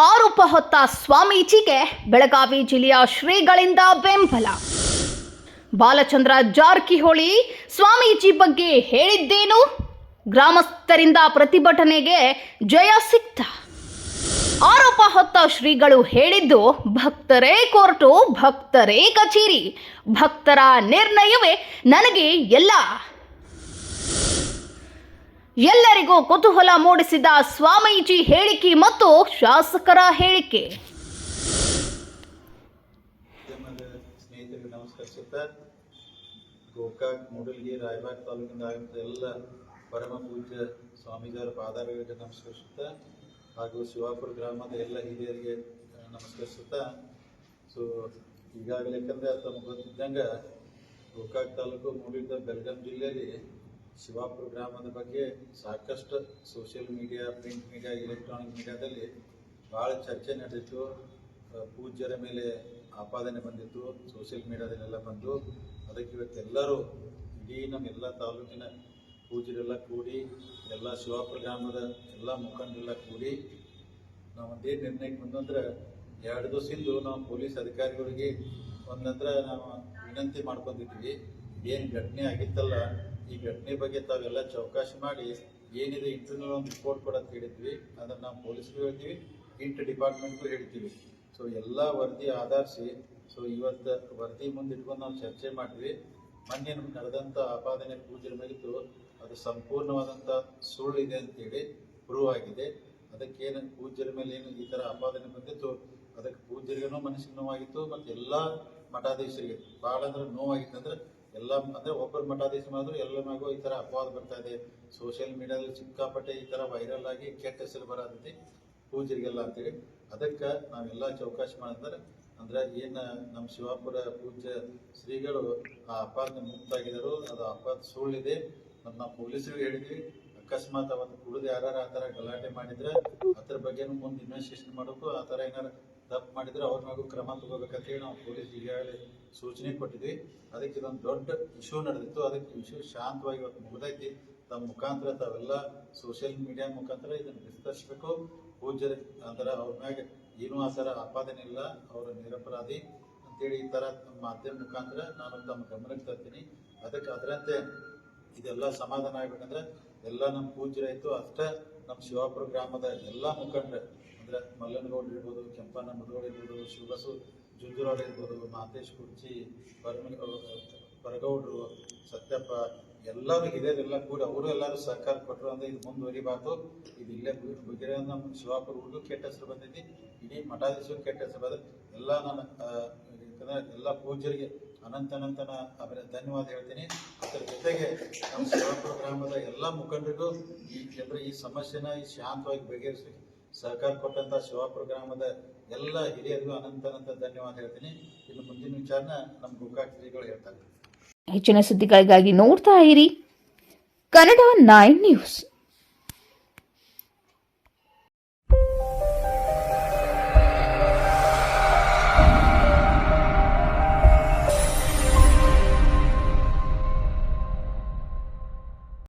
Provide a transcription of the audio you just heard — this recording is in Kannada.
ಆರೋಪ ಹೊತ್ತ ಸ್ವಾಮೀಜಿಗೆ ಬೆಳಗಾವಿ ಜಿಲ್ಲೆಯ ಶ್ರೀಗಳಿಂದ ಬೆಂಬಲ. ಬಾಲಚಂದ್ರ ಜಾರಕಿಹೊಳಿ ಸ್ವಾಮೀಜಿ ಬಗ್ಗೆ ಹೇಳಿದ್ದೇನು? ಗ್ರಾಮಸ್ಥರಿಂದ ಪ್ರತಿಭಟನೆಗೆ ಜಯ ಸಿಕ್ತ. ಆರೋಪ ಹೊತ್ತ ಶ್ರೀಗಳು ಹೇಳಿದ್ದು, ಭಕ್ತರೇ ಕೋರ್ಟು, ಭಕ್ತರೇ ಕಚೇರಿ. ಭಕ್ತರ ನಿರ್ಣಯವೇ ನನಗೆ ಎಲ್ಲ. ಎಲ್ಲರಿಗೂ ಕುತೂಹಲ ಮೂಡಿಸಿದ ಸ್ವಾಮೀಜಿ ಹೇಳಿಕೆ ಮತ್ತು ಶಾಸಕರ ಹೇಳಿಕೆ. ಸ್ನೇಹಿತರಿಗೆ ಗೋಕಾಕ್, ಮೂಡಲ್ಗಿ, ರಾಯಬಾಗ್ ತಾಲೂಕಿಂದ ಎಲ್ಲ ಪರಮ ಪೂಜ್ಯ ಸ್ವಾಮೀಜಿಯವರ ಪಾದಾರಗಳಿಗೆ ನಮಸ್ಕರಿಸುತ್ತಾ ಹಾಗೂ ಶಿವಾಪುರ ಗ್ರಾಮದ ಎಲ್ಲ ಹಿರಿಯರಿಗೆ ನಮಸ್ಕರಿಸುತ್ತಾ. ಸೊ ಈಗಾಗಲೇ ಯಾಕಂದ್ರೆ ತಮಗೆ ಗೊತ್ತಿದ್ದಂಗೆ ಗೋಕಾಕ್ ತಾಲೂಕು ಮೂಡಿದ ಬೆಳಗಾಂ ಜಿಲ್ಲೆಯಲ್ಲಿ ಶಿವಾಪುರ ಗ್ರಾಮದ ಬಗ್ಗೆ ಸಾಕಷ್ಟು social media print media electronic ಮೀಡಿಯಾದಲ್ಲಿ ಭಾಳ ಚರ್ಚೆ ನಡೆದಿತ್ತು. ಪೂಜ್ಯರ ಮೇಲೆ ಆಪಾದನೆ ಬಂದಿತ್ತು. ಸೋಷಿಯಲ್ ಮೀಡಿಯಾದಲ್ಲೆಲ್ಲ ಬಂದು ಅದಕ್ಕೆ ಇವತ್ತೆಲ್ಲರೂ ಇಡೀ ನಮ್ಮೆಲ್ಲ ತಾಲೂಕಿನ ಪೂಜ್ಯರೆಲ್ಲ ಕೂಡಿ, ಎಲ್ಲ ಶಿವಾಪುರ ಗ್ರಾಮದ ಎಲ್ಲ ಮುಖಂಡರೆಲ್ಲ ಕೂಡಿ ನಾವು ಒಂದೇ ನಿರ್ಣಯಕ್ಕೆ ಬಂದಂದ್ರೆ ಎರಡು ದಿವಸದಿಂದ ನಾವು ಪೊಲೀಸ್ ಅಧಿಕಾರಿಗಳಿಗೆ ಒಂದಂದ್ರೆ ನಾವು ವಿನಂತಿ ಮಾಡ್ಕೊಂಡಿದ್ವಿ ಏನು ಘಟನೆ ಆಗಿತ್ತಲ್ಲ ಈ ಘಟನೆ ಬಗ್ಗೆ ತಾವೆಲ್ಲ ಚೌಕಾಶಿ ಮಾಡಿ, ಏನಿದೆ ಇಂಟರ್ನಲ್ ಒಂದು ರಿಪೋರ್ಟ್ ಅಂತ ಹೇಳಿದ್ವಿ ಅದನ್ನು ನಾವು ಪೊಲೀಸ್ಗೂ ಹೇಳ್ತೀವಿ ಇಂಟರ್ ಡಿಪಾರ್ಟ್ಮೆಂಟ್ಗೂ ಹೇಳ್ತೀವಿ. ಸೊ ಎಲ್ಲ ವರದಿ ಆಧರಿಸಿ ಸೊ ಇವತ್ತು ವರದಿ ಮುಂದೆ ಇಟ್ಕೊಂಡು ನಾವು ಚರ್ಚೆ ಮಾಡಿದ್ವಿ. ಮೊನ್ನೆ ನಮ್ಗೆ ನಡೆದಂಥ ಆಪಾದನೆ ಪೂಜೆ ಮುಗಿತು ಅದು ಸಂಪೂರ್ಣವಾದಂಥ ಸುಳ್ಳು ಇದೆ ಅಂತೇಳಿ ಪ್ರೂವ್ ಆಗಿದೆ. ಅದಕ್ಕೇನು ಪೂಜ್ಯರ ಮೇಲೆ ಏನು ಈ ಥರ ಆಪಾದನೆ ಬಂದಿತ್ತು, ಅದಕ್ಕೆ ಪೂಜ್ಯರಿಗೂ ಮನಸ್ಸಿಗೆ ನೋವಾಗಿತ್ತು, ಮತ್ತು ಎಲ್ಲ ಮಠಾಧೀಶರಿಗೆ ಭಾಳ ಅಂದ್ರೆ ನೋವಾಗಿತ್ತು. ಅಂದ್ರೆ ಎಲ್ಲ ಅಂದ್ರೆ ಒಬ್ಬರು ಮಠಾಧೀಶ ಮಾಡಿದ್ರು ಎಲ್ಲ ಮ್ಯಾಗು ಈ ತರ ಅಪವಾದ ಬರ್ತಾ ಇದೆ. ಸೋಷಿಯಲ್ ಮೀಡಿಯಾದಲ್ಲಿ ಸಿಕ್ಕಾಪಟ್ಟೆ ಈ ತರ ವೈರಲ್ ಆಗಿ ಕೆಟ್ಟ ಹೆಸರು ಬರತೈತಿ ಪೂಜರಿಗೆಲ್ಲ ಅಂತೇಳಿ ಅದಕ್ಕೆ ನಾವೆಲ್ಲ ಚೌಕಾಶ ಮಾಡಿದ್ರೆ ಅಂದ್ರೆ ಏನ ನಮ್ಮ ಶಿವಾಪುರ ಪೂಜ್ಯ ಶ್ರೀಗಳು ಆ ಅಪಾದ ಮುಕ್ತಾಗಿದ್ದರು ಅದು ಅಪಾದ ಸುಳ್ಳಿದೆ. ಮತ್ತು ನಾವು ಪೊಲೀಸರಿಗೆ ಹೇಳಿದ್ವಿ. ಅಕಸ್ಮಾತ್ ಅವತ್ತು ಕುಡಿದು ಯಾರು ಆ ಥರ ಗಲಾಟೆ ಮಾಡಿದ್ರೆ ಅದ್ರ ಬಗ್ಗೆನು ಮುಂದೆ ಇನ್ವೆಸ್ಟಿಗೇಷನ್ ಮಾಡೋಕು ಆ ಏನಾರ ಏನಾರು ತಪ್ಪು ಮಾಡಿದ್ರೆ ಅವ್ರ ಮ್ಯಾಗೂ ಕ್ರಮ ತಗೋಬೇಕಂತೇಳಿ ನಾವು ಪೊಲೀಸ್ ಈಗಾಗಲೇ ಸೂಚನೆ ಕೊಟ್ಟಿದ್ವಿ. ಅದಕ್ಕೆ ಇದೊಂದು ದೊಡ್ಡ ಇಶ್ಯೂ ನಡೆದಿತ್ತು. ಅದಕ್ಕೆ ಇಶ್ಯೂ ಶಾಂತವಾಗಿ ಇವತ್ತು ಮುಗಿದೈತಿ. ತಮ್ಮ ಮುಖಾಂತರ ತಾವೆಲ್ಲ ಸೋಷಿಯಲ್ ಮೀಡಿಯಾ ಮುಖಾಂತರ ಇದನ್ನು ವಿಸ್ತರಿಸಬೇಕು. ಪೂಜ್ಯರ ಅಂದ್ರೆ ಅವ್ರ ಮ್ಯಾಗ ಏನೂ ಆ ಸರ ಆಪಾದನೆ ಇಲ್ಲ. ಅವರು ನಿರಪರಾಧಿ ಅಂತೇಳಿ ಈ ಥರ ಮಾಧ್ಯಮ ಮುಖಾಂತರ ನಾನು ತಮ್ಮ ಗಮನಕ್ಕೆ ತರ್ತೀನಿ. ಅದಕ್ಕೆ ಅದರಂತೆ ಇದೆಲ್ಲ ಸಮಾಧಾನ ಆಗ್ಬೇಕಂದ್ರೆ ಎಲ್ಲ ನಮ್ಮ ಪೂಜ್ಯರಾಯ್ತು. ಅಷ್ಟೇ ನಮ್ಮ ಶಿವಾಪುರ ಗ್ರಾಮದ ಎಲ್ಲ ಮುಖಂಡರು ಅಂದ್ರೆ ಮಲ್ಲನಗೌಡ ಇರ್ಬೋದು, ಕೆಂಪಣ್ಣ ಮುದಗೌಡ ಇರ್ಬೋದು, ಶಿವಬಸು ಜುಂಜುರಾಡ್ ಇರ್ಬೋದು, ಮಾತೇಶ್ ಕುರ್ಚಿ ಪರಮನಿ ಪರಗೌಡ್ರು, ಸತ್ಯಪ್ಪ, ಎಲ್ಲರೂ ಹಿರಿಯರೆಲ್ಲ ಕೂಡ ಅವರು ಎಲ್ಲರೂ ಸಹಕಾರ ಕೊಟ್ಟರು ಅಂದ್ರೆ ಇದು ಮುಂದುವರಿಬಾರ್ದು. ಇದು ಇಲ್ಲೇ ಬಗೆರೆ ನಮ್ಮ ಶಿವಾಪುರ ಕೆಟ್ಟ ಹೆಸರು ಬಂದೈತಿ. ಇಡೀ ಮಠಾಧೀಶರು ಕೆಟ್ಟ ಹೆಸರು ಬಂದ ಎಲ್ಲ ನನ್ನ ಎಲ್ಲ ಪೂಜ್ಯರಿಗೆ ಅನಂತ ಅನಂತನ ಅವರ ಧನ್ಯವಾದ ಹೇಳ್ತೀನಿ. ಅದರ ಜೊತೆಗೆ ನಮ್ಮ ಶಿವಾಪುರ ಗ್ರಾಮದ ಎಲ್ಲ ಮುಖಂಡರಿಗೂ ಈ ಜನರು ಈ ಸಮಸ್ಯೆನ ಈ ಶಾಂತವಾಗಿ ಬಗೆಹರಿಸಿ ಸಹಕಾರ ಕೊಟ್ಟಂತ ಶಿವಾಪುರ ಗ್ರಾಮದ ಎಲ್ಲ ಹಿರಿಯರಿಗೂ ಅನಂತ ಅನಂತ ಧನ್ಯವಾದ ಹೇಳ್ತೀನಿ. ಇನ್ನು ಮುಂದಿನ ವಿಚಾರನ ನಮ್ಮ ಗೋಕಾಕ್ ಹೇಳ್ತಾರೆ. ಹೆಚ್ಚಿನ ಸುದ್ದಿಗಳಿಗಾಗಿ ನೋಡ್ತಾ ಇರಿ. Kannada nine news.